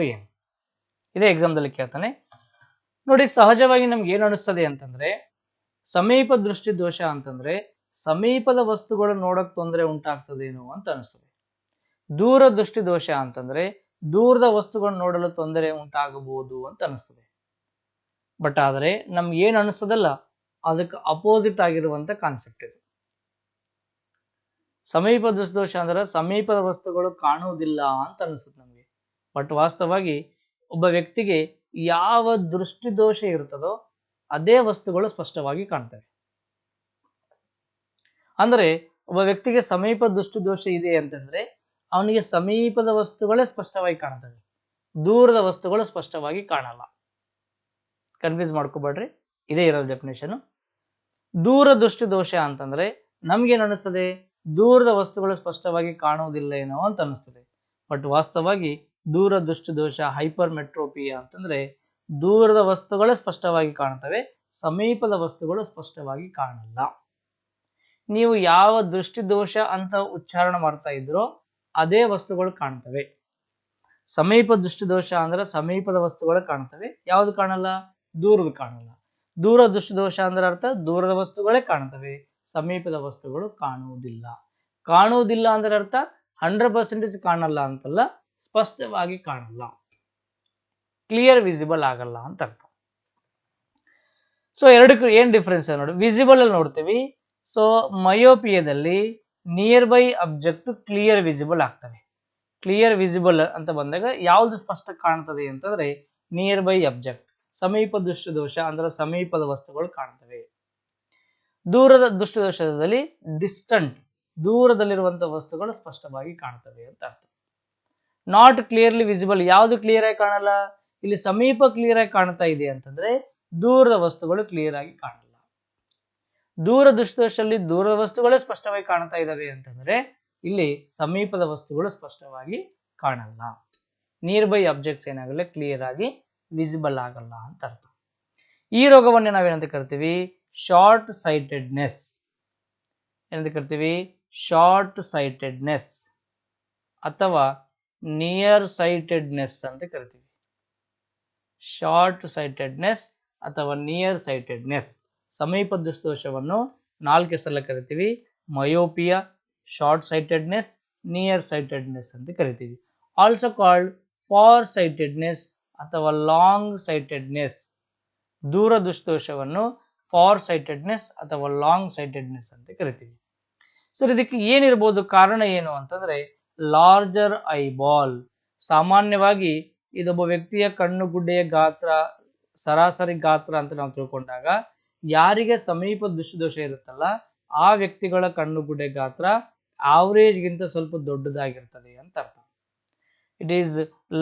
ಏನು ಇದೇ ಎಕ್ಸಾಮ್ದಲ್ಲಿ ಕೇಳ್ತಾನೆ. ನೋಡಿ, ಸಹಜವಾಗಿ ನಮ್ಗೆ ಏನು ಅನಿಸ್ತದೆ ಅಂತಂದ್ರೆ, ಸಮೀಪ ದೃಷ್ಟಿ ದೋಷ ಅಂತಂದ್ರೆ, ಸಮೀಪದ ವಸ್ತುಗಳು ನೋಡಕ್ ತೊಂದರೆ ಉಂಟಾಗ್ತದೇನೋ ಅಂತ ಅನಿಸ್ತದೆ. ದೂರ ದೃಷ್ಟಿ ದೋಷ ಅಂತಂದ್ರೆ, ದೂರದ ವಸ್ತುಗಳನ್ನು ನೋಡಲು ತೊಂದರೆ ಉಂಟಾಗಬಹುದು ಅಂತ ಅನಿಸ್ತದೆ. ಬಟ್ ಆದರೆ, ನಮ್ಗೆ ಏನು ಅನಿಸ್ತದಲ್ಲ, ಅದಕ್ಕೆ ಅಪೋಸಿಟ್ ಆಗಿರುವಂತ ಕಾನ್ಸೆಪ್ಟ್ ಇದು. ಸಮೀಪ ದೃಷ್ಟಿ ದೋಷ ಅಂದ್ರೆ, ಸಮೀಪದ ವಸ್ತುಗಳು ಕಾಣುವುದಿಲ್ಲ ಅಂತ ಅನಿಸ್ತದೆ ಬಟ್ ವಾಸ್ತವವಾಗಿ ಒಬ್ಬ ವ್ಯಕ್ತಿಗೆ ಯಾವ ದೃಷ್ಟಿ ದೋಷ ಇರ್ತದೋ ಅದೇ ವಸ್ತುಗಳು ಸ್ಪಷ್ಟವಾಗಿ ಕಾಣ್ತವೆ. ಅಂದ್ರೆ ಒಬ್ಬ ವ್ಯಕ್ತಿಗೆ ಸಮೀಪ ದೃಷ್ಟಿದೋಷ ಇದೆ ಅಂತಂದ್ರೆ ಅವನಿಗೆ ಸಮೀಪದ ವಸ್ತುಗಳೇ ಸ್ಪಷ್ಟವಾಗಿ ಕಾಣ್ತವೆ. ದೂರದ ವಸ್ತುಗಳು ಸ್ಪಷ್ಟವಾಗಿ ಕಾಣಲ್ಲ. ಕನ್ಫ್ಯೂಸ್ ಮಾಡ್ಕೋಬೇಡ್ರಿ. ಇದೇ ಇರೋದು ಡೆಫಿನೇಷನ್ ದೂರ ದೃಷ್ಟಿ ದೋಷ ಅಂತಂದ್ರೆ ನಮ್ಗೇನು ಅನಿಸ್ತದೆ ದೂರದ ವಸ್ತುಗಳು ಸ್ಪಷ್ಟವಾಗಿ ಕಾಣುವುದಿಲ್ಲ ಏನೋ ಅಂತ ಅನಿಸ್ತದೆ ಬಟ್ ವಾಸ್ತವವಾಗಿ ದೂರ ದೋಷ ಹೈಪರ್ ಮೆಟ್ರೋಪಿಯಾ ಅಂತಂದ್ರೆ ದೂರದ ವಸ್ತುಗಳೇ ಸ್ಪಷ್ಟವಾಗಿ ಕಾಣ್ತವೆ, ಸಮೀಪದ ವಸ್ತುಗಳು ಸ್ಪಷ್ಟವಾಗಿ ಕಾಣಲ್ಲ. ನೀವು ಯಾವ ದೃಷ್ಟಿ ದೋಷ ಅಂತ ಉಚ್ಚಾರಣೆ ಮಾಡ್ತಾ ಇದ್ರೋ ಅದೇ ವಸ್ತುಗಳು ಕಾಣ್ತವೆ. ಸಮೀಪ ದೃಷ್ಟಿ ದೋಷ ಅಂದ್ರೆ ಸಮೀಪದ ವಸ್ತುಗಳು ಕಾಣ್ತವೆ. ಯಾವ್ದು ಕಾಣಲ್ಲ? ದೂರದ ಕಾಣಲ್ಲ. ದೂರ ದೃಷ್ಟಿ ದೋಷ ಅಂದ್ರೆ ಅರ್ಥ ದೂರದ ವಸ್ತುಗಳೇ ಕಾಣ್ತವೆ, ಸಮೀಪದ ವಸ್ತುಗಳು ಕಾಣುವುದಿಲ್ಲ. ಕಾಣುವುದಿಲ್ಲ ಅಂದ್ರೆ ಅರ್ಥ ಹಂಡ್ರೆಡ್ ಪರ್ಸೆಂಟೇಜ್ ಕಾಣಲ್ಲ ಅಂತಲ್ಲ ಸ್ಪಷ್ಟವಾಗಿ ಕಾಣಲ್ಲ. ಕ್ಲಿಯರ್ ವಿಸಿಬಲ್ ಆಗಲ್ಲ ಅಂತ ಅರ್ಥ. ಸೊ ಎರಡಕ್ಕೂ ಏನ್ ಡಿಫ್ರೆನ್ಸ್ ನೋಡಿ. ವಿಸಿಬಲ್ ಅಲ್ಲಿ ನೋಡ್ತೀವಿ. So ಮಯೋಪಿಯದಲ್ಲಿ near by object clear visible ಆಗ್ತವೆ. ಕ್ಲಿಯರ್ ವಿಸಿಬಲ್ ಅಂತ ಬಂದಾಗ ಯಾವ್ದು ಸ್ಪಷ್ಟ ಕಾಣ್ತದೆ ಅಂತಂದ್ರೆ ನಿಯರ್ ಬೈ ಅಬ್ಜೆಕ್ಟ್ ಸಮೀಪ ದೃಷ್ಟಿದೋಷ ಅಂದ್ರೆ ಸಮೀಪದ ವಸ್ತುಗಳು ಕಾಣ್ತವೆ. ದೂರದ ದೃಷ್ಟಿದೋಷದಲ್ಲಿ ಡಿಸ್ಟಂಟ್ ದೂರದಲ್ಲಿರುವಂತಹ ವಸ್ತುಗಳು ಸ್ಪಷ್ಟವಾಗಿ ಕಾಣ್ತವೆ ಅಂತ ಅರ್ಥ. ನಾಟ್ ಕ್ಲಿಯರ್ಲಿ ವಿಸಿಬಲ್ ಯಾವುದು ಕ್ಲಿಯರ್ ಆಗಿ ಕಾಣಲ್ಲ? ಇಲ್ಲಿ ಸಮೀಪ ಕ್ಲಿಯರ್ ಆಗಿ ಕಾಣ್ತಾ ಇದೆ ಅಂತಂದ್ರೆ ದೂರದ ವಸ್ತುಗಳು ಕ್ಲಿಯರ್ ಆಗಿ ಕಾಣಲ್ಲ. ದೂರ ದೃಷ್ಟಿದೋಷದಲ್ಲಿ ದೂರದ ವಸ್ತುಗಳೇ ಸ್ಪಷ್ಟವಾಗಿ ಕಾಣ್ತಾ ಇದ್ದಾವೆ ಅಂತಂದ್ರೆ ಇಲ್ಲಿ ಸಮೀಪದ ವಸ್ತುಗಳು ಸ್ಪಷ್ಟವಾಗಿ ಕಾಣಲ್ಲ. ನಿಯರ್ ಬೈ ಅಬ್ಜೆಕ್ಟ್ಸ್ ಏನಾಗಲ್ಲ ಕ್ಲಿಯರ್ ಆಗಿ ವಿಸಿಬಲ್ ಆಗಲ್ಲ ಅಂತ ಅರ್ಥ. ಈ ರೋಗವನ್ನು ನಾವೇನಂತ ಕರಿತೀವಿ? ಶಾರ್ಟ್ ಸೈಟೆಡ್ನೆಸ್ ಏನಂತ ಕರಿತೀವಿ? ಶಾರ್ಟ್ ಸೈಟೆಡ್ನೆಸ್ ಅಥವಾ ನಿಯರ್ ಸೈಟೆಡ್ನೆಸ್ ಅಂತ ಕರಿತೀವಿ. ಶಾರ್ಟ್ ಸೈಟೆಡ್ನೆಸ್ ಅಥವಾ ನಿಯರ್ ಸೈಟೆಡ್ನೆಸ್ ಸಮೀಪ ದೃಷ್ಟಿದೋಷವನ್ನು ನಾಲ್ಕು ಸಲ ಕರಿತೀವಿ. Myopia short sightedness near sightedness ಅಂತ ಕರಿತೀವಿ. ಆಲ್ಸೋ ಕಾಲ್ಡ್ ಫಾರ್ ಸೈಟೆಡ್ನೆಸ್ ಅಥವಾ ಲಾಂಗ್ ಸೈಟೆಡ್ನೆಸ್ ದೂರ ದುಷ್ಟೋಷವನ್ನು ಫಾರ್ ಸೈಟೆಡ್ನೆಸ್ ಅಥವಾ ಲಾಂಗ್ ಸೈಟೆಡ್ನೆಸ್ ಅಂತ ಕರಿತೀವಿ. ಸರ್, ಇದಕ್ಕೆ ಏನಿರ್ಬೋದು ಕಾರಣ ಏನು ಅಂತಂದ್ರೆ ಲಾರ್ಜರ್ ಐಬಾಲ್. ಸಾಮಾನ್ಯವಾಗಿ ಇದೊಬ್ಬ ವ್ಯಕ್ತಿಯ ಕಣ್ಣು ಗುಡ್ಡೆಯ ಗಾತ್ರ, ಸರಾಸರಿ ಗಾತ್ರ ಅಂತ ನಾವು ತಿಳ್ಕೊಂಡಾಗ ಯಾರಿಗೆ ಸಮೀಪ ದೃಷ್ಟಿದೋಷ ಇರುತ್ತಲ್ಲ, ಆ ವ್ಯಕ್ತಿಗಳ ಕಣ್ಣು ಗುಡ್ಡೆ ಗಾತ್ರ ಗಿಂತ ಸ್ವಲ್ಪ ದೊಡ್ಡದಾಗಿರ್ತದೆ ಅಂತ ಅರ್ಥ. It is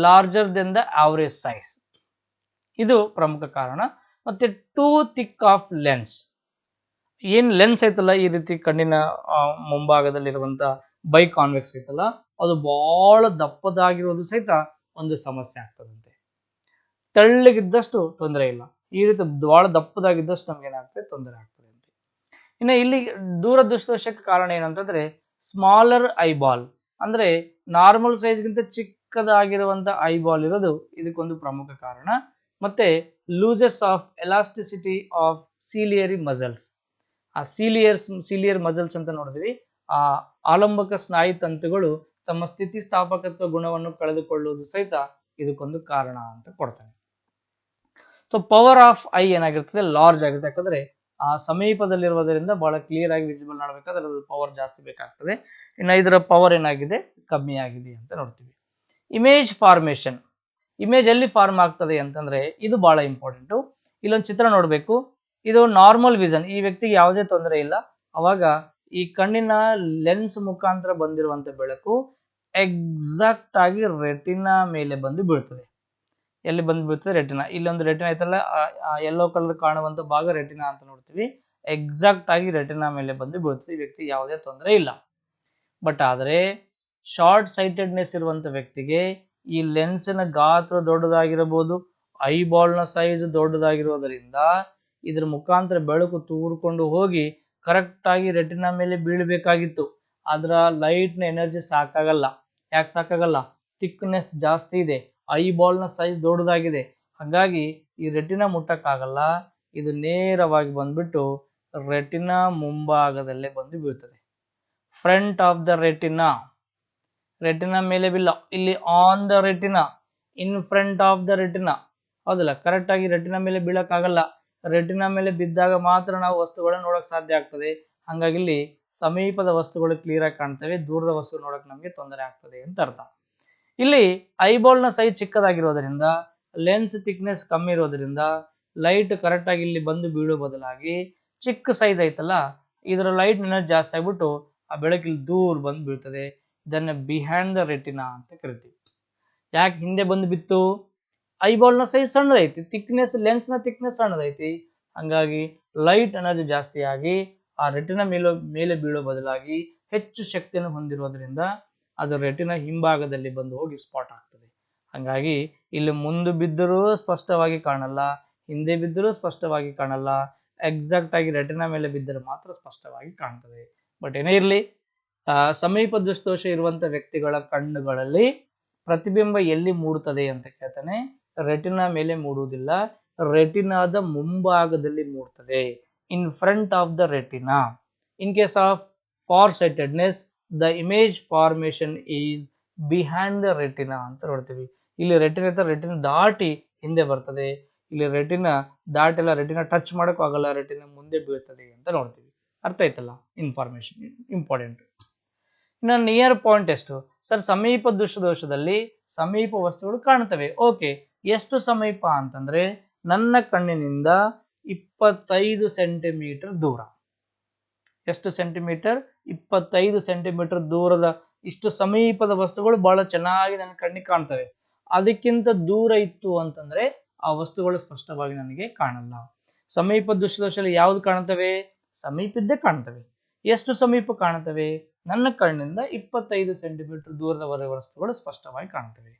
larger than the average size ಇದು ಪ್ರಮುಖ ಕಾರಣ. ಮತ್ತೆ ಟೂ ಥಿಕ್ ಆಫ್ ಲೆನ್ಸ್ ಏನ್ ಲೆನ್ಸ್ ಐತಲ್ಲ ಈ ರೀತಿ ಕಣ್ಣಿನ ಮುಂಭಾಗದಲ್ಲಿರುವಂಥ ಮುಂಭಾಗದಲ್ಲಿರುವಂತ ಬೈ ಕಾನ್ವೆಕ್ಸ್ ಐತಲ್ಲ, ಅದು ಬಹಳ ದಪ್ಪದಾಗಿರೋದು ಸಹಿತ ಒಂದು ಸಮಸ್ಯೆ ಆಗ್ತದಂತೆ. ತೆಳ್ಳಗಿದ್ದಷ್ಟು ತೊಂದರೆ ಇಲ್ಲ. ಈ ರೀತಿ ಬಹಳ ದಪ್ಪದಾಗಿದ್ದಷ್ಟು ನಮ್ಗೆ ಏನಾಗ್ತದೆ? ತೊಂದರೆ ಆಗ್ತದೆ ಅಂತ ಇನ್ನು ಇಲ್ಲಿ ದೂರದೃಷ್ಟದೋಷಕ್ಕೆ ಕಾರಣ ಏನಂತಂದ್ರೆ ಸ್ಮಾಲರ್ ಐಬಾಲ್ ಅಂದ್ರೆ ನಾರ್ಮಲ್ ಸೈಜ್ಗಿಂತ ಚಿಕ್ಕದಾಗಿರುವಂತ ಐಬಾಲ್ ಇರೋದು ಇದಕ್ಕೊಂದು ಪ್ರಮುಖ ಕಾರಣ. ಮತ್ತೆ losses of elasticity of ciliary muscles ಆ ಸೀಲಿಯರ್ಸ್ ಸೀಲಿಯರ್ ಮಸಲ್ಸ್ ಅಂತ ನೋಡಿದ್ವಿ. ಆ ಆಲಂಬಕ ಸ್ನಾಯು ತಂತುಗಳು ತಮ್ಮ ಸ್ಥಿತಿಸ್ಥಾಪಕತ್ವ ಗುಣವನ್ನು ಕಳೆದುಕೊಳ್ಳುವುದು ಸಹಿತ ಇದಕ್ಕೊಂದು ಕಾರಣ ಅಂತ ಕೊಡ್ತಾನೆ. ಸೊ ಪವರ್ ಆಫ್ ಐ ಏನಾಗಿರ್ತದೆ? ಲಾರ್ಜ್ ಆಗಿರುತ್ತೆ. ಯಾಕಂದ್ರೆ ಆ ಸಮೀಪದಲ್ಲಿರುವುದರಿಂದ ಬಹಳ ಕ್ಲಿಯರ್ ಆಗಿ ವಿಸಿಬಲ್ ಮಾಡಬೇಕಾದ್ರೆ ಅದು ಪವರ್ ಜಾಸ್ತಿ ಬೇಕಾಗ್ತದೆ. ಇನ್ನು ಇದರ ಪವರ್ ಏನಾಗಿದೆ? ಕಮ್ಮಿ ಆಗಿದೆ ಅಂತ ನೋಡ್ತೀವಿ. ಇಮೇಜ್ ಫಾರ್ಮೇಶನ್ ಇಮೇಜ್ ಎಲ್ಲಿ ಫಾರ್ಮ್ ಆಗ್ತದೆ ಅಂತಂದ್ರೆ ಇದು ಬಹಳ ಇಂಪಾರ್ಟೆಂಟು ಇಲ್ಲೊಂದು ಚಿತ್ರ ನೋಡಬೇಕು. ಇದು ನಾರ್ಮಲ್ ವಿಷನ್ ಈ ವ್ಯಕ್ತಿಗೆ ಯಾವುದೇ ತೊಂದರೆ ಇಲ್ಲ. ಅವಾಗ ಈ ಕಣ್ಣಿನ ಲೆನ್ಸ್ ಮುಖಾಂತರ ಬಂದಿರುವಂತ ಬೆಳಕು ಎಕ್ಸಾಕ್ಟ್ ಆಗಿ ರೆಟಿನಾ ಮೇಲೆ ಬಂದು ಬೀಳ್ತದೆ. ಎಲ್ಲಿ ಬಂದು ಬೀಳ್ತದೆ? ಇಲ್ಲಿ ಇಲ್ಲೊಂದು ರೆಟಿನಾ ಐತಲ್ಲ ಯೆಲ್ಲೋ ಕಲರ್ ಕಾಣುವಂತ ಭಾಗ ರೆಟಿನಾ ಅಂತ ನೋಡ್ತೀವಿ. ಎಕ್ಸಾಕ್ಟ್ ಆಗಿ ರೆಟಿನಾ ಮೇಲೆ ಬಂದು ಬೀಳ್ತದೆ. ವ್ಯಕ್ತಿ ಯಾವುದೇ ತೊಂದರೆ ಇಲ್ಲ. ಬಟ್ ಆದರೆ ಶಾರ್ಟ್ ಸೈಟೆಡ್ನೆಸ್ ಇರುವಂತ ವ್ಯಕ್ತಿಗೆ ಈ ಲೆನ್ಸಿನ ಗಾತ್ರ ದೊಡ್ಡದಾಗಿರಬಹುದು ಐ ಬಾಲ್ನ ಸೈಜ್ ದೊಡ್ಡದಾಗಿರೋದರಿಂದ ಇದ್ರ ಮುಖಾಂತರ ಬೆಳಕು ತೂರ್ಕೊಂಡು ಹೋಗಿ ಕರೆಕ್ಟ್ ಆಗಿ ರೆಟಿನಾ ಮೇಲೆ ಬೀಳಬೇಕಾಗಿತ್ತು. ಅದರ ಲೈಟ್ನ ಎನರ್ಜಿ ಸಾಕಾಗಲ್ಲ. ಯಾಕೆ ಸಾಕಾಗಲ್ಲ? ಥಿಕ್ನೆಸ್ ಜಾಸ್ತಿ ಇದೆ. ಐ ಬಾಲ್ನ ಸೈಜ್ ದೊಡ್ಡದಾಗಿದೆ. ಹಾಗಾಗಿ ಈ ರೆಟಿನ ಮುಟ್ಟಕ್ಕಾಗಲ್ಲ. ಇದು ನೇರವಾಗಿ ಬಂದ್ಬಿಟ್ಟು ರೆಟಿನ ಮುಂಭಾಗದಲ್ಲೇ ಬಂದು ಬೀಳ್ತದೆ. Front of the retina retina ಮೇಲೆ ಬಿಲ್ಲ ಇಲ್ಲಿ on the retina in front of the retina ಹೌದಲ್ಲ? ಕರೆಕ್ಟಾಗಿ ರೆಟಿನ ಮೇಲೆ ಬೀಳಕ್ಕಾಗಲ್ಲ. ರೆಟಿನ ಮೇಲೆ ಬಿದ್ದಾಗ ಮಾತ್ರ ನಾವು ವಸ್ತುಗಳನ್ನು ನೋಡಕ್ ಸಾಧ್ಯ ಆಗ್ತದೆ. ಹಂಗಾಗಿ ಇಲ್ಲಿ ಸಮೀಪದ ವಸ್ತುಗಳು ಕ್ಲಿಯರ್ ಆಗಿ ಕಾಣ್ತವೆ, ದೂರದ ವಸ್ತು ನೋಡಕ್ ನಮಗೆ ತೊಂದರೆ ಆಗ್ತದೆ ಅಂತ ಅರ್ಥ. ಇಲ್ಲಿ ಐಬಾಲ್ನ ಸೈಜ್ ಚಿಕ್ಕದಾಗಿರೋದ್ರಿಂದ ಲೆನ್ಸ್ ಥಿಕ್ನೆಸ್ ಕಮ್ಮಿ ಇರೋದ್ರಿಂದ ಲೈಟ್ ಕರೆಕ್ಟ್ ಆಗಿ ಇಲ್ಲಿ ಬಂದು ಬೀಳೋ ಬದಲಾಗಿ ಚಿಕ್ಕ ಸೈಜ್ ಐತಲ್ಲ, ಇದರ ಲೈಟ್ ನೆನ ಜಾಸ್ತಿ ಆಗ್ಬಿಟ್ಟು ಆ ಬೆಳಕಿಲ್ಲಿ ದೂರ ಬಂದು ಬೀಳ್ತದೆ. ಇದನ್ನ ಬಿಹ್ಯಾಂಡ್ ದ ರೆಟಿನಾ ಅಂತ ಕರಿತೀವಿ. ಯಾಕೆ ಹಿಂದೆ ಬಂದು ಬಿತ್ತು? ಐಬಾಲ್ನ ಸೈಜ್ ಸಣ್ಣದೈತಿ. ಥಿಕ್ನೆಸ್ ಲೆನ್ಸ್ನ ಥಿಕ್ನೆಸ್ ಸಣ್ಣದೈತಿ. ಹಂಗಾಗಿ ಲೈಟ್ ಎನರ್ಜಿ ಜಾಸ್ತಿ ಆಗಿ ಆ ರೆಟಿನ ಮೇಲೆ ಮೇಲೆ ಬೀಳೋ ಬದಲಾಗಿ ಹೆಚ್ಚು ಶಕ್ತಿಯನ್ನು ಹೊಂದಿರೋದ್ರಿಂದ ಅದು ರೆಟಿನ ಹಿಂಭಾಗದಲ್ಲಿ ಬಂದು ಹೋಗಿ ಸ್ಪಾಟ್ ಆಗ್ತದೆ. ಹಂಗಾಗಿ ಇಲ್ಲಿ ಮುಂದೆ ಬಿದ್ದರೂ ಸ್ಪಷ್ಟವಾಗಿ ಕಾಣಲ್ಲ, ಹಿಂದೆ ಬಿದ್ದರೂ ಸ್ಪಷ್ಟವಾಗಿ ಕಾಣಲ್ಲ ಎಕ್ಸಾಕ್ಟ್ ಆಗಿ ರೆಟಿನ ಮೇಲೆ ಬಿದ್ದರೆ ಮಾತ್ರ ಸ್ಪಷ್ಟವಾಗಿ ಕಾಣ್ತದೆ. ಬಟ್ ಏನೇ ಇರಲಿ ಸಮೀಪ ದೃಷ್ಟಿದೋಷ ಇರುವಂತ ವ್ಯಕ್ತಿಗಳ ಕಣ್ಣುಗಳಲ್ಲಿ ಪ್ರತಿಬಿಂಬ ಎಲ್ಲಿ ಮೂಡುತ್ತದೆ ಅಂತ ಕೇಳ್ತಾನೆ. ರೆಟಿನಾ ಮೇಲೆ ಮೂಡುವುದಿಲ್ಲ ರೆಟಿನಾದ ಮುಂಭಾಗದಲ್ಲಿ ಮೂಡ್ತದೆ. In front of the retina in case of far sightedness the image formation is behind the retina ಅಂತ ನೋಡ್ತೀವಿ. ಇಲ್ಲಿ ರೆಟಿನ ರೆಟಿನ ದಾಟಿ ಹಿಂದೆ ಬರ್ತದೆ. ಇಲ್ಲಿ ರೆಟಿನ ದಾಟೆಲ್ಲ ರೆಟಿನ ಟಚ್ ಮಾಡೋಕ್ಕೂ ಆಗಲ್ಲ ರೆಟಿನ ಮುಂದೆ ಬೀಳ್ತದೆ ಅಂತ ನೋಡ್ತೀವಿ. ಅರ್ಥ ಆಯ್ತಲ್ಲ? ಇನ್ಫಾರ್ಮೇಶನ್ ಇಂಪಾರ್ಟೆಂಟ್ ಇನ್ನು ನಿಯರ್ ಪಾಯಿಂಟ್ ಎಷ್ಟು? ಸರ್, ಸಮೀಪ ದೃಶ್ಯದೋಷದಲ್ಲಿ ಸಮೀಪ ವಸ್ತುಗಳು ಕಾಣ್ತವೆ. ಓಕೆ ಎಷ್ಟು ಸಮೀಪ ಅಂತಂದ್ರೆ ನನ್ನ ಕಣ್ಣಿನಿಂದ ಇಪ್ಪತ್ತೈದು ಸೆಂಟಿಮೀಟರ್ ದೂರ. ಎಷ್ಟು ಸೆಂಟಿಮೀಟರ್? ಇಪ್ಪತ್ತೈದು ಸೆಂಟಿಮೀಟರ್ ದೂರದ ಇಷ್ಟು ಸಮೀಪದ ವಸ್ತುಗಳು ಬಹಳ ಚೆನ್ನಾಗಿ ನನ್ನ ಕಣ್ಣಿಗೆ ಕಾಣ್ತವೆ. ಅದಕ್ಕಿಂತ ದೂರ ಇತ್ತು ಅಂತಂದ್ರೆ ಆ ವಸ್ತುಗಳು ಸ್ಪಷ್ಟವಾಗಿ ನನಗೆ ಕಾಣಲ್ಲ. ಸಮೀಪ ದೃಶ್ಯದೋಷದಲ್ಲಿ ಯಾವ್ದು ಕಾಣ್ತವೆ ಸಮೀಪದ್ದೇ ಕಾಣ್ತವೆ ಎಷ್ಟು ಸಮೀಪ ಕಾಣ್ತವೆ ನನ್ನ ಕಣ್ಣಿಂದ ಇಪ್ಪತ್ತೈದು ಸೆಂಟಿಮೀಟರ್ ದೂರದವರೆಗೆ ವಸ್ತುಗಳು ಸ್ಪಷ್ಟವಾಗಿ ಕಾಣ್ತವೆ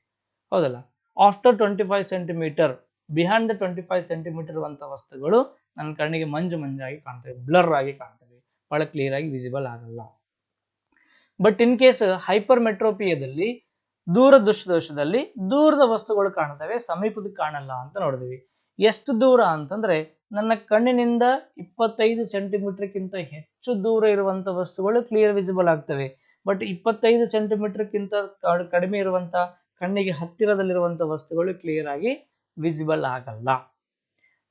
ಹೌದಲ್ಲ? After twenty five centimeter behind the twenty five centimeter ಇರುವಂತಹ ವಸ್ತುಗಳು ನನ್ನ ಕಣ್ಣಿಗೆ ಮಂಜು ಮಂಜಾಗಿ ಕಾಣ್ತವೆ ಬ್ಲರ್ ಆಗಿ ಕಾಣ್ತವೆ, ಬಹಳ ಕ್ಲಿಯರ್ ಆಗಿ ವಿಸಿಬಲ್ ಆಗಲ್ಲ. ಬಟ್ ಇನ್ ಕೇಸ್ ಹೈಪರ್ ಮೆಟ್ರೋಪಿಯಾದಲ್ಲಿ ದೂರ ದೃಶ್ಯದೋಷದಲ್ಲಿ ದೂರದ ವಸ್ತುಗಳು ಕಾಣ್ತವೆ ಸಮೀಪದ ಕಾಣಲ್ಲ ಅಂತ ನೋಡಿದ್ವಿ. ಎಷ್ಟು ದೂರ ಅಂತಂದ್ರೆ, ನನ್ನ ಕಣ್ಣಿನಿಂದ ಇಪ್ಪತ್ತೈದು ಸೆಂಟಿಮೀಟರ್ಗಿಂತ ಹೆಚ್ಚು ದೂರ ಇರುವಂತ ವಸ್ತುಗಳು ಕ್ಲಿಯರ್ ವಿಸಿಬಲ್ ಆಗ್ತವೆ. ಬಟ್ ಇಪ್ಪತ್ತೈದು ಸೆಂಟಿಮೀಟರ್ಗಿಂತ ಕಡಿಮೆ ಇರುವಂತ ಕಣ್ಣಿಗೆ ಹತ್ತಿರದಲ್ಲಿರುವಂಥ ವಸ್ತುಗಳು ಕ್ಲಿಯರ್ ಆಗಿ ವಿಸಿಬಲ್ ಆಗಲ್ಲ.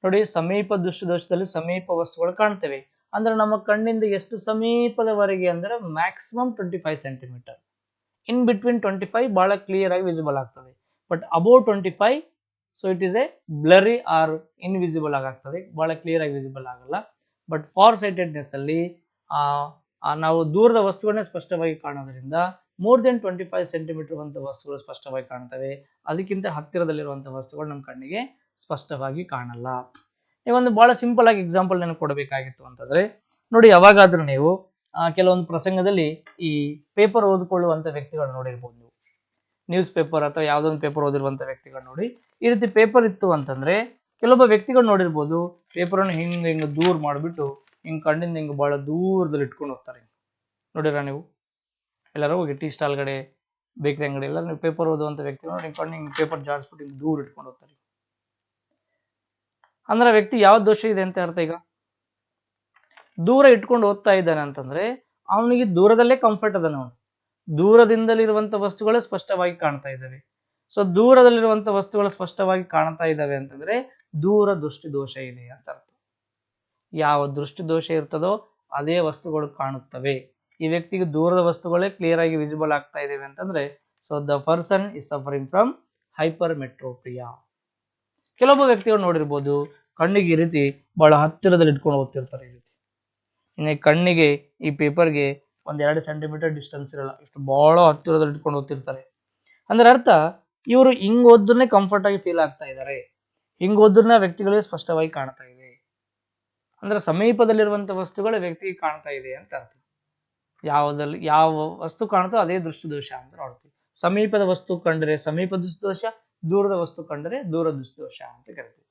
ನೋಡಿ, ಸಮೀಪ ದೃಶ್ಯದೋಷದಲ್ಲಿ ಸಮೀಪ ವಸ್ತುಗಳು ಕಾಣ್ತವೆ. ಅಂದ್ರೆ ನಮ್ಮ ಕಣ್ಣಿಂದ ಎಷ್ಟು ಸಮೀಪದವರೆಗೆ ಅಂದ್ರೆ maximum twenty five centimeter in between twenty five ಬಹಳ ಕ್ಲಿಯರ್ ಆಗಿ ವಿಸಿಬಲ್ ಆಗ್ತದೆ. But above twenty five so it is a blurry or invisible ಆಗಾಗ್ತದೆ. ಬಹಳ ಕ್ಲಿಯರ್ ಆಗಿ ವಿಸಿಬಲ್ ಆಗಲ್ಲ. ಬಟ್ ಫಾರ್ ಸೈಟೆಡ್ನೆಸ್ ಅಲ್ಲಿ ನಾವು ದೂರದ ವಸ್ತುಗಳನ್ನೇ ಸ್ಪಷ್ಟವಾಗಿ ಕಾಣೋದ್ರಿಂದ more than twenty five centimeter ಅಂತ ವಸ್ತುಗಳು ಸ್ಪಷ್ಟವಾಗಿ ಕಾಣ್ತವೆ. ಅದಕ್ಕಿಂತ ಹತ್ತಿರದಲ್ಲಿರುವಂತಹ ವಸ್ತುಗಳು ನಮ್ಮ ಕಣ್ಣಿಗೆ ಸ್ಪಷ್ಟವಾಗಿ ಕಾಣಲ್ಲ. ಈ ಒಂದು ಬಹಳ ಸಿಂಪಲ್ ಆಗಿ ಎಕ್ಸಾಂಪಲ್ ನಾನು ಕೊಡಬೇಕಾಗಿತ್ತು ಅಂತಂದ್ರೆ, ನೋಡಿ ಯಾವಾಗಾದ್ರೂ ನೀವು ಕೆಲವೊಂದು ಪ್ರಸಂಗದಲ್ಲಿ ಈ ಪೇಪರ್ ಓದಿಕೊಳ್ಳುವಂತ ವ್ಯಕ್ತಿಗಳು ನೋಡಿರ್ಬೋದು ನೀವು. ನ್ಯೂಸ್ ಪೇಪರ್ ಅಥವಾ ಯಾವ್ದೊಂದು ಪೇಪರ್ ಓದಿರುವಂತ ವ್ಯಕ್ತಿಗಳು ನೋಡಿ. ಈ ರೀತಿ ಪೇಪರ್ ಇತ್ತು ಅಂತಂದ್ರೆ, ಕೆಲವೊಬ್ಬ ವ್ಯಕ್ತಿಗಳು ನೋಡಿರ್ಬೋದು ಪೇಪರನ್ನು ಹಿಂಗ್ ಹಿಂಗ್ ದೂರ ಮಾಡಿಬಿಟ್ಟು, ಹಿಂಗ್ ಕಣ್ಣಿಂದ ಹಿಂಗ್ ಬಹಳ ದೂರದಲ್ಲಿ ಇಟ್ಕೊಂಡು ಹೋಗ್ತಾರೆ. ನೋಡಿರ ನೀವು? ಎಲ್ಲರೂ ಹೋಗಿ ಟೀ ಸ್ಟಾಲ್ಗಡೆ ಬೇಕರಿ ಅಂಗಡಿ ಎಲ್ಲ ನೀವು ಪೇಪರ್ ಓದುವಂಥ ವ್ಯಕ್ತಿ ನೋಡಿ ಹಿಂಗ್ ಪೇಪರ್ ಜಾಡಿಸ್ಬಿಟ್ಟು ಹಿಂಗೆ ದೂರ ಇಟ್ಕೊಂಡು ಹೋಗ್ತಾರೆ. ಅಂದ್ರೆ ವ್ಯಕ್ತಿ ಯಾವ ದೋಷ ಇದೆ ಅಂತ ಅರ್ಥ ಈಗ? ದೂರ ಇಟ್ಕೊಂಡು ಓದ್ತಾ ಇದ್ದಾನೆ ಅಂತಂದ್ರೆ, ಅವನಿಗೆ ದೂರದಲ್ಲೇ ಕಂಫರ್ಟ್ ಅದಾನ ಅವನು. ದೂರದಿಂದಲಿರುವಂತ ವಸ್ತುಗಳು ಸ್ಪಷ್ಟವಾಗಿ ಕಾಣ್ತಾ ಇದ್ದಾವೆ. ಸೊ ದೂರದಲ್ಲಿರುವಂತ ವಸ್ತುಗಳು ಸ್ಪಷ್ಟವಾಗಿ ಕಾಣ್ತಾ ಇದ್ದಾವೆ ಅಂತಂದ್ರೆ, ದೂರ ದೃಷ್ಟಿ ದೋಷ ಇದೆ ಅಂತ ಅರ್ಥ. ಯಾವ ದೃಷ್ಟಿ ದೋಷ ಇರ್ತದೋ, ಅದೇ ವಸ್ತುಗಳು ಕಾಣುತ್ತವೆ. ಈ ವ್ಯಕ್ತಿಗೆ ದೂರದ ವಸ್ತುಗಳೇ ಕ್ಲಿಯರ್ ಆಗಿ ವಿಸಿಬಲ್ ಆಗ್ತಾ ಇದಾವೆ ಅಂತಂದ್ರೆ so the person is suffering from hypermetropia ಕೆಲವೊಬ್ಬ ವ್ಯಕ್ತಿಗಳು ನೋಡಿರ್ಬೋದು, ಕಣ್ಣಿಗೆ ಈ ರೀತಿ ಬಹಳ ಹತ್ತಿರದಲ್ಲಿ ಇಟ್ಕೊಂಡು ಓದ್ತಿರ್ತಾರೆ ಈ ರೀತಿ. ಇನ್ನು ಕಣ್ಣಿಗೆ ಈ ಪೇಪರ್ಗೆ ಒಂದ್ ಎರಡು ಸೆಂಟಿಮೀಟರ್ ಡಿಸ್ಟೆನ್ಸ್ ಇರಲ್ಲ, ಇಷ್ಟು ಬಹಳ ಹತ್ತಿರದಲ್ಲಿ ಇಟ್ಕೊಂಡು ಓದ್ತಿರ್ತಾರೆ. ಅಂದ್ರೆ ಅರ್ಥ, ಇವರು ಹಿಂಗ್ ಓದ್ರನ್ನೇ ಕಂಫರ್ಟ್ ಆಗಿ ಫೀಲ್ ಆಗ್ತಾ ಇದ್ದಾರೆ ಹಿಂಗ್ ಓದ್ರನ್ನ ವ್ಯಕ್ತಿಗಳೇ ಸ್ಪಷ್ಟವಾಗಿ ಕಾಣ್ತಾ ಇದೆ ಅಂದ್ರೆ ಸಮೀಪದಲ್ಲಿರುವಂತ ವಸ್ತುಗಳು ವ್ಯಕ್ತಿಗೆ ಕಾಣ್ತಾ ಇದೆ ಅಂತ ಅರ್ಥ. ಯಾವುದಲ್ಲಿ, ಯಾವ ವಸ್ತು ಕಾಣುತ್ತೋ ಅದೇ ದೃಷ್ಟಿ ದೋಷ ಅಂತ ನೋಡ್ತೀವಿ. ಸಮೀಪದ ವಸ್ತು ಕಂಡ್ರೆ ಸಮೀಪ ದೃಷ್ಟಿ ದೋಷ ದೂರದ ವಸ್ತು ಕಂಡ್ರೆ ದೂರ ದೃಷ್ಟಿ ದೋಷ ಅಂತ ಕರಿತೀವಿ.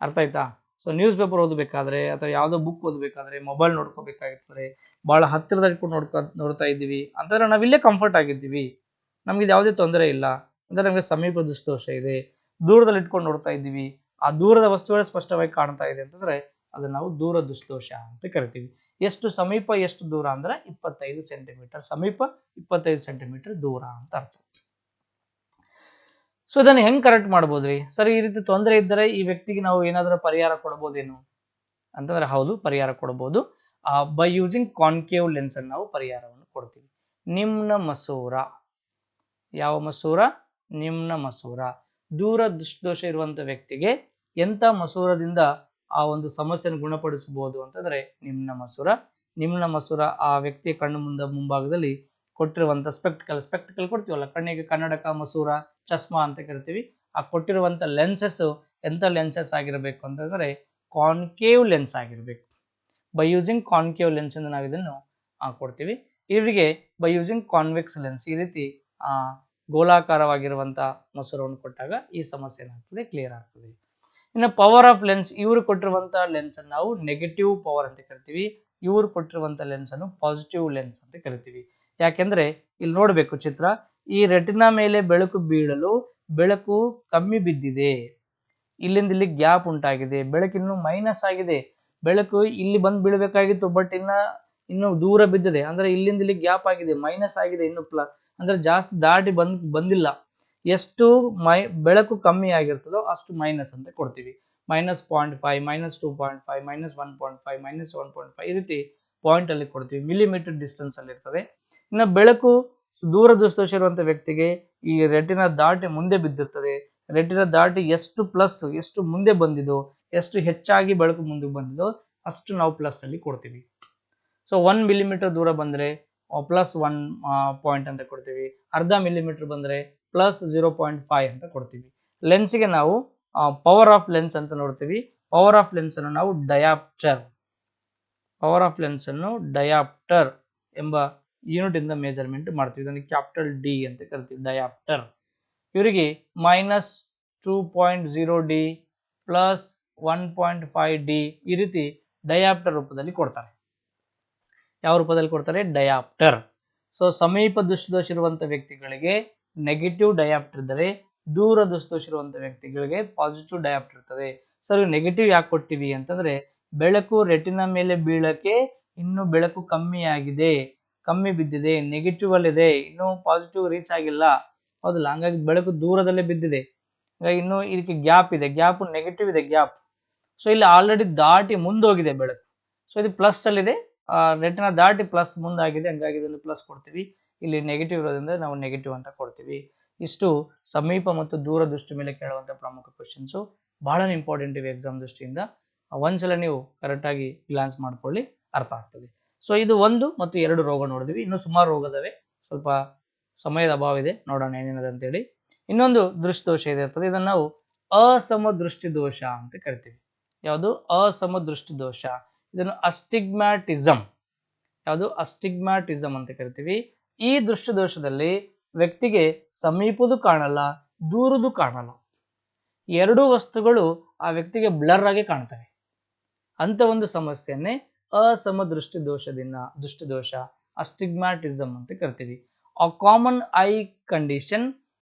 ಅರ್ಥ ಆಯ್ತಾ? ಸೊ ನ್ಯೂಸ್ ಪೇಪರ್ ಓದಬೇಕಾದ್ರೆ ಅಥವಾ ಯಾವುದೋ ಬುಕ್ ಓದಬೇಕಾದ್ರೆ ಮೊಬೈಲ್ ನೋಡ್ಕೋಬೇಕಾಗಿರ್ತದೆ ಬಹಳ ಹತ್ತಿರದಲ್ಲಿ ಇಟ್ಕೊಂಡು ನೋಡ್ಕೊ, ನೋಡ್ತಾ ಇದ್ದೀವಿ. ಅಂತಂದ್ರೆ ನಾವಿಲ್ಲೇ ಕಂಫರ್ಟ್ ಆಗಿದ್ದೀವಿ. ನಮ್ಗೆ ಯಾವುದೇ ತೊಂದರೆ ಇಲ್ಲ. ಅಂದ್ರೆ ನಮಗೆ ಸಮೀಪ ದೃಷ್ಟಿದೋಷ ಇದೆ. ದೂರದಲ್ಲಿ ಇಟ್ಕೊಂಡು ನೋಡ್ತಾ ಇದ್ದೀವಿ. ಆ ದೂರದ ವಸ್ತುಗಳೇ ಸ್ಪಷ್ಟವಾಗಿ ಕಾಣ್ತಾ ಇದೆ ಅಂತಂದ್ರೆ ಅದನ್ನ ನಾವು ದೂರ ದೃಷ್ಟಿದೋಷ ಅಂತ ಕರಿತೀವಿ. ಎಷ್ಟು ಸಮೀಪ, ಎಷ್ಟು ದೂರ ಅಂದ್ರೆ ಇಪ್ಪತ್ತೈದು ಸೆಂಟಿಮೀಟರ್ ಸಮೀಪ ಇಪ್ಪತ್ತೈದು ಸೆಂಟಿಮೀಟರ್ ದೂರ ಅಂತ ಅರ್ಥ. ಸೊ ಇದನ್ನ ಹೆಂಗ್ ಕರೆಕ್ಟ್ ಮಾಡ್ಬೋದ್ರಿ? ಸರ್, ಈ ರೀತಿ ತೊಂದರೆ ಇದ್ದರೆ ಈ ವ್ಯಕ್ತಿಗೆ ನಾವು ಏನಾದರೂ ಪರಿಹಾರ ಕೊಡ್ಬೋದೇನು? ಅಂತಂದ್ರೆ ಹೌದು, ಪರಿಹಾರ ಕೊಡಬಹುದು ಬೈ ಯೂಸಿಂಗ್ ಕಾನ್ಕೇವ್ ಲೆನ್ಸ್ ಅನ್ನು ನಾವು ಪರಿಹಾರವನ್ನು ಕೊಡ್ತೀವಿ. ನಿಮ್ನ ಮಸೂರ. ಯಾವ ಮಸೂರ? ನಿಮ್ನ ಮಸೂರ. ದೂರ ದುಷ್ಟೋಷ ಇರುವಂತ ವ್ಯಕ್ತಿಗೆ ಎಂತ ಮಸೂರದಿಂದ ಆ ಒಂದು ಸಮಸ್ಯೆಯನ್ನು ಗುಣಪಡಿಸಬಹುದು ಅಂತಂದ್ರೆ ನಿಮ್ನ ಮಸೂರ. ನಿಮ್ನ ಮಸೂರ ಆ ವ್ಯಕ್ತಿಯ ಕಣ್ಣು ಮುಂದೆ ಮುಂಭಾಗದಲ್ಲಿ ಕೊಟ್ಟಿರುವಂತ ಸ್ಪೆಕ್ಟಿಕಲ್ ಸ್ಪೆಕ್ಟಿಕಲ್ ಕೊಡ್ತೀವಲ್ಲ? ಕಣ್ಣಿಗೆ ಕನ್ನಡಕ ಮಸೂರ, ಚಸ್ಮಾ ಅಂತ ಕರಿತೀವಿ. ಆ ಕೊಟ್ಟಿರುವಂತ ಲೆನ್ಸಸ್ ಎಂತ ಲೆನ್ಸಸ್ ಆಗಿರಬೇಕು ಅಂತಂದ್ರೆ ಕಾನ್ಕೇವ್ ಲೆನ್ಸ್ ಆಗಿರ್ಬೇಕು. ಬೈ ಯೂಸಿಂಗ್ ಕಾನ್ಕೇವ್ ಲೆನ್ಸ್ ಇಂದ ನಾವು ಇದನ್ನು ಕೊಡ್ತೀವಿ. ಇವರಿಗೆ ಬೈ ಯೂಸಿಂಗ್ ಕಾನ್ವೆಕ್ಸ್ ಲೆನ್ಸ್ ಈ ರೀತಿ, ಆ, ಗೋಲಾಕಾರವಾಗಿರುವಂತ ಮಸೂರವನ್ನು ಕೊಟ್ಟಾಗ ಈ ಸಮಸ್ಯೆ ಏನಾಗ್ತದೆ? ಕ್ಲಿಯರ್ ಆಗ್ತದೆ. ಇನ್ನು ಪವರ್ ಆಫ್ ಲೆನ್ಸ್ ಇವರು ಕೊಟ್ಟಿರುವಂತಹ ಲೆನ್ಸ್ ಅನ್ನು ನಾವು ನೆಗೆಟಿವ್ ಪವರ್ ಅಂತ ಕರಿತೀವಿ. ಇವರು ಕೊಟ್ಟಿರುವಂತ ಲೆನ್ಸ್ ಅನ್ನು ಪಾಸಿಟಿವ್ ಲೆನ್ಸ್ ಅಂತ ಕರಿತೀವಿ. ಯಾಕೆಂದ್ರೆ ಇಲ್ಲಿ ನೋಡಬೇಕು ಚಿತ್ರ, ಈ ರೆಟಿನಾ ಮೇಲೆ ಬೆಳಕು ಬೀಳಲು ಬೆಳಕು ಕಮ್ಮಿ ಬಿದ್ದಿದೆ. ಇಲ್ಲಿಂದ ಇಲ್ಲಿ ಗ್ಯಾಪ್ ಉಂಟಾಗಿದೆ. ಬೆಳಕಿನ್ನು ಮೈನಸ್ ಆಗಿದೆ. ಬೆಳಕು ಇಲ್ಲಿ ಬಂದು ಬೀಳಬೇಕಾಗಿತ್ತು ಬಟ್ ಇನ್ನ, ಇನ್ನು ದೂರ ಬಿದ್ದಿದೆ. ಅಂದ್ರೆ ಇಲ್ಲಿಂದ ಇಲ್ಲಿ ಗ್ಯಾಪ್ ಆಗಿದೆ ಮೈನಸ್ ಆಗಿದೆ, ಇನ್ನು ಪ್ಲ ಅಂದ್ರೆ ಜಾಸ್ತಿ ದಾಟಿ ಬಂದ್, ಬಂದಿಲ್ಲ. ಎಷ್ಟು ಮೈ, ಬೆಳಕು ಕಮ್ಮಿ ಆಗಿರ್ತದೋ ಅಷ್ಟು ಮೈನಸ್ ಅಂತ ಕೊಡ್ತೀವಿ. Minus point five minus two point five minus one point five minus one point five ಈ ರೀತಿ ಪಾಯಿಂಟ್ ಅಲ್ಲಿ ಕೊಡ್ತೀವಿ. ಮಿಲಿಮೀಟರ್ ಡಿಸ್ಟೆನ್ಸ್ ಅಲ್ಲಿ ಇರ್ತದೆ. ಇನ್ನು ಬೆಳಕು ದೂರ ದೃಷ್ಟಿದೋಷ ಇರುವಂತ ವ್ಯಕ್ತಿಗೆ ಈ ರೆಟಿನ ದಾಟಿ ಮುಂದೆ ಬಿದ್ದಿರ್ತದೆ. ರೆಟಿನ ದಾಟಿ ಎಷ್ಟು ಪ್ಲಸ್ ಎಷ್ಟು ಮುಂದೆ ಬಂದಿದೋ, ಎಷ್ಟು ಹೆಚ್ಚಾಗಿ ಬೆಳಕು ಮುಂದೆ ಬಂದಿದೋ ಅಷ್ಟು ನಾವು ಪ್ಲಸ್ ಅಲ್ಲಿ ಕೊಡ್ತೀವಿ. ಸೊ ಒನ್ ಮಿಲಿಮೀಟರ್ ದೂರ ಬಂದ್ರೆ ಪ್ಲಸ್ ಒನ್ ಪಾಯಿಂಟ್ ಅಂತ ಕೊಡ್ತೀವಿ. ಅರ್ಧ ಮಿಲಿಮೀಟರ್ ಬಂದ್ರೆ ಪ್ಲಸ್ ಜೀರೋ ಪಾಯಿಂಟ್ ಫೈವ್ ಅಂತ ಕೊಡ್ತೀವಿ. ಲೆನ್ಸ್ಗೆ ನಾವು ಪವರ್ ಆಫ್ ಲೆನ್ಸ್ ಅಂತ ನೋಡ್ತೀವಿ. ಪವರ್ ಆಫ್ ಲೆನ್ಸ್ ಅನ್ನು ನಾವು ಡಯಾಪ್ಟರ್ ಪವರ್ ಆಫ್ ಲೆನ್ಸ್ ಅನ್ನು ಡಯಾಪ್ಟರ್ ಎಂಬ ಯೂನಿಟ್ ಇಂದ ಮೆಜರ್ಮೆಂಟ್ ಮಾಡ್ತೀವಿ. ಇದನ್ನು ಕ್ಯಾಪಿಟಲ್ ಡಿ ಅಂತ ಕರಿತೀವಿ ಡಯಾಪ್ಟರ್ ಇವರಿಗೆ minus two point zero D plus one point five D ಈ ರೀತಿ ಡಯಾಪ್ಟರ್ ರೂಪದಲ್ಲಿ ಕೊಡ್ತಾರೆ. ಯಾವ ರೂಪದಲ್ಲಿ ಕೊಡ್ತಾರೆ? ಡಯಾಪ್ಟರ್ ಸೊ ಸಮೀಪ ದೃಷ್ಟಿದೋಷ ಇರುವಂತ ವ್ಯಕ್ತಿಗಳಿಗೆ ನೆಗೆಟಿವ್ ಡಯಾಪ್ಟರ್ ಇದ್ದರೆ ದೂರ ದುಸ್ತೋಷ ಇರುವಂತ ವ್ಯಕ್ತಿಗಳಿಗೆ ಪಾಸಿಟಿವ್ ಡಯಾಪ್ಟರ್ ಇರ್ತದೆ. ಸರ್ ನೆಗೆಟಿವ್ ಯಾಕೆ ಕೊಡ್ತೀವಿ ಅಂತಂದ್ರೆ ಬೆಳಕು ರೆಟಿನ ಮೇಲೆ ಬೀಳಕ್ಕೆ ಇನ್ನು ಬೆಳಕು ಕಮ್ಮಿ ಆಗಿದೆ ಕಮ್ಮಿ ಬಿದ್ದಿದೆ ನೆಗೆಟಿವ್ ಅಲ್ಲಿ ಇದೆ ಇನ್ನು ಪಾಸಿಟಿವ್ ರೀಚ್ ಆಗಿಲ್ಲ. ಹೌದಲ್ಲ? ಹಂಗಾಗಿ ಬೆಳಕು ದೂರದಲ್ಲೇ ಬಿದ್ದಿದೆ. ಇನ್ನು ಇದಕ್ಕೆ ಗ್ಯಾಪ್ ಇದೆ. ಗ್ಯಾಪ್ ನೆಗೆಟಿವ್ ಇದೆ ಗ್ಯಾಪ್ ಸೊ ಇಲ್ಲಿ ಆಲ್ರೆಡಿ ದಾಟಿ ಮುಂದೋಗಿದೆ ಬೆಳಕು. ಸೊ ಇದು ಪ್ಲಸ್ ಅಲ್ಲಿದೆ. ರೆಟಿನ ದಾಟಿ ಪ್ಲಸ್ ಮುಂದಾಗಿದೆ. ಹಂಗಾಗಿ ಇದನ್ನು ಪ್ಲಸ್ ಕೊಡ್ತೀವಿ. ಇಲ್ಲಿ ನೆಗೆಟಿವ್ ಇರೋದ್ರಿಂದ ನಾವು ನೆಗೆಟಿವ್ ಅಂತ ಕೊಡ್ತೀವಿ. ಇಷ್ಟು ಸಮೀಪ ಮತ್ತು ದೂರ ದೃಷ್ಟಿ ಮೇಲೆ ಕೇಳುವಂಥ ಪ್ರಮುಖ ಕ್ವಶನ್ಸು ಬಹಳ ಇಂಪಾರ್ಟೆಂಟ್ ಇವೆ ಎಕ್ಸಾಮ್ ದೃಷ್ಟಿಯಿಂದ. ಒಂದ್ಸಲ ನೀವು ಕರೆಕ್ಟಾಗಿ ಗ್ಲಾನ್ಸ್ ಮಾಡ್ಕೊಳ್ಳಿ, ಅರ್ಥ ಆಗ್ತದೆ. ಸೊ ಇದು ಒಂದು ಮತ್ತು ಎರಡು ರೋಗ ನೋಡಿದ್ವಿ. ಇನ್ನು ಸುಮಾರು ರೋಗದವೆ ಸ್ವಲ್ಪ ಸಮಯದ ಅಭಾವ ಇದೆ. ನೋಡೋಣ ಏನೇನದ ಅಂತೇಳಿ. ಇನ್ನೊಂದು ದೃಷ್ಟಿ ದೋಷ ಇದೆ ಇರ್ತದೆ ಇದನ್ನು ನಾವು ಅಸಮ ದೃಷ್ಟಿ ದೋಷ ಅಂತ ಕರಿತೀವಿ. ಯಾವುದು? ಅಸಮ ದೃಷ್ಟಿ ದೋಷ ಇದನ್ನು ಅಸ್ಟಿಗ್ಮ್ಯಾಟಿಸಮ್ ಯಾವುದು? ಅಸ್ಟಿಗ್ಮ್ಯಾಟಿಸಮ್ ಅಂತ ಕರಿತೀವಿ. ಈ ದೃಷ್ಟಿದೋಷದಲ್ಲಿ ವ್ಯಕ್ತಿಗೆ ಸಮೀಪದು ಕಾಣಲ್ಲ, ದೂರದು ಕಾಣಲ್ಲ. ಎರಡೂ ವಸ್ತುಗಳು ಆ ವ್ಯಕ್ತಿಗೆ ಬ್ಲರ್ ಆಗಿ ಕಾಣ್ತವೆ. ಅಂತ ಒಂದು ಸಮಸ್ಯೆಯನ್ನೇ ಅಸಮ ದೃಷ್ಟಿ ದೋಷದಿಂದ ದೃಷ್ಟಿ ದೋಷ ಅಸ್ಟಿಗ್ಮ್ಯಾಟಿಸಮ್ ಅಂತ ಕರಿತೀವಿ. ಆ ಕಾಮನ್ ಐ ಕಂಡೀಷನ್